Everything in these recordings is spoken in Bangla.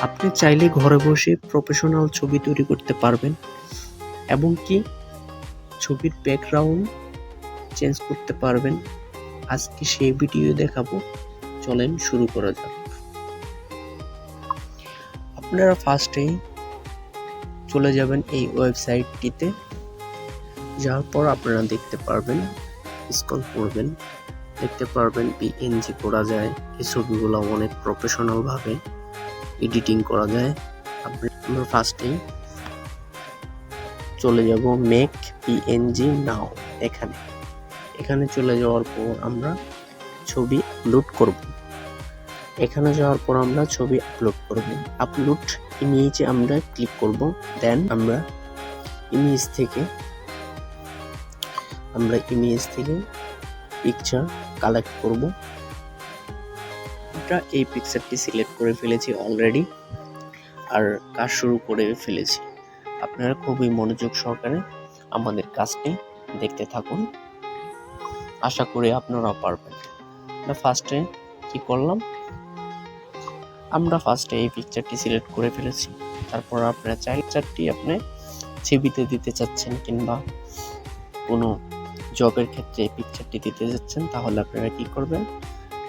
আপনি চাইলে ঘরে বসে প্রফেশনাল ছবি তৈরি করতে পারবেন এবং কি ছবির ব্যাকগ্রাউন্ড চেঞ্জ করতে পারবেন। আজকে সেই ভিডিও দেখাবো। চলেন শুরু করা যাক। আপনারা ফার্স্টেই চলে যাবেন এই ওয়েবসাইটটিতে যাওয়ার পর আপনারা দেখতে পারবেন স্কল করবেন। দেখতে পারবেন পিএনজি করা যায়। এই ছবিগুলো অনেক প্রফেশনাল ভাবে এডিটিং করা যায়। আমরা ফার্স্টেই চলে যাব মেক পিএনজি নাও এখানে। এখানে চলে যাওয়ার পর আমরা ছবি আপলোড করব। এখানে যাওয়ার পর আমরা ছবি আপলোড করব। আপলোড ইমেজে আমরা ক্লিক করব। দেন আমরা ইমেজ থেকে আমরা ইমেজ থেকে পিকচার কালেক্ট করব। আমরা এই পিকচারটি সিলেক্ট করে ফেলেছি অলরেডি আর কাজ শুরু করে ফেলেছি। আপনারা খুবই মনোযোগ সহকারে আমাদের কাজটি দেখতে থাকুন। আশা করি আপনারা পারবেন। আমরা ফার্স্টে কি করলাম? আমরা ফার্স্টে এই পিকচারটি সিলেক্ট করে ফেলেছি। তারপর আপনারা চাইল্ড চারটি আপনি ছবিতে দিতে চাচ্ছেন কিংবা কোনো জবের ক্ষেত্রে এই পিকচারটি দিতে যাচ্ছেন তাহলে আপনারা কি করবেন?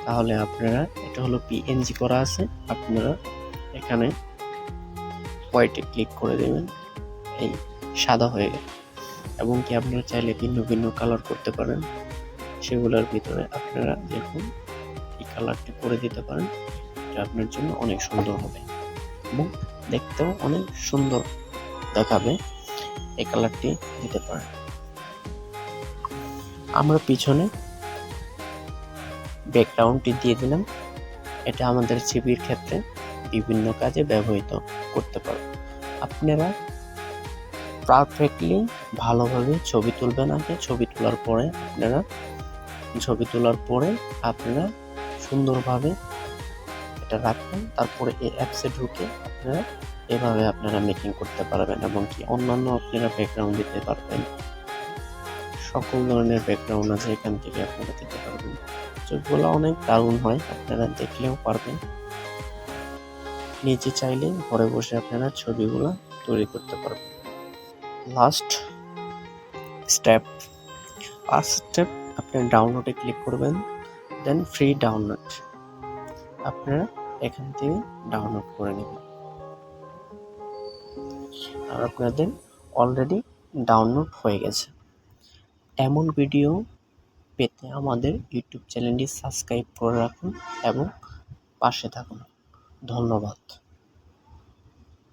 তাহলে আপনারা, এটা হলো পিএনজি করা আছে, আপনারা এখানে হোয়াইটে ক্লিক করে দেবেন, এই সাদা হয়ে গেল। এবং কি আপনারা চাইলে ভিন্ন ভিন্ন কালার করতে পারেন, সেগুলোর ভিতরে আপনারা দেখুন এই কালারটি করে দিতে পারেন, এটা আপনার জন্য অনেক সুন্দর হবে। এবং দেখতেও অনেক সুন্দর দেখাবে এই কালারটি দিতে পারেন। আমরা পিছনে ব্যাকগ্রাউন্ডটি দিয়ে দিলাম। এটা আমাদের ছবির ক্ষেত্রে বিভিন্ন কাজে ব্যবহৃত করতে পারব আপনারা পারফেক্টলি ভালোভাবে ছবি তুলবেন আগে। ছবি তোলার পরে আপনারা, ছবি তোলার পরে আপনারা সুন্দরভাবে এটা রাখবেন। তারপরে এই অ্যাপসে ঢুকে আপনারা এভাবে আপনারা মেকিং করতে পারবেন এবং কি অন্যান্য আপনারা ব্যাকগ্রাউন্ড দিতে পারবেন। সকল ধরনের ব্যাকগ্রাউন্ড আছে এখান থেকে আপনারা দিতে পারবেন। ছবিগুলো অনেক দারুণ হয়, আপনারা দেখলেও পারবেন। নিজে চাইলে ঘরে বসে আপনারা ছবিগুলো তৈরি করতে পারবেন। লাস্ট স্টেপ ফার্স্ট স্টেপ আপনার ডাউনলোডে ক্লিক করবেন দেন ফ্রি ডাউনলোড আপনারা এখান থেকে ডাউনলোড করে নেবেন। আর আপনাদের অলরেডি ডাউনলোড হয়ে গেছে। এমন ভিডিও পেতে আমাদের ইউটিউব চ্যানেলটি সাবস্ক্রাইব করে রাখুন এবং পাশে থাকুন। ধন্যবাদ।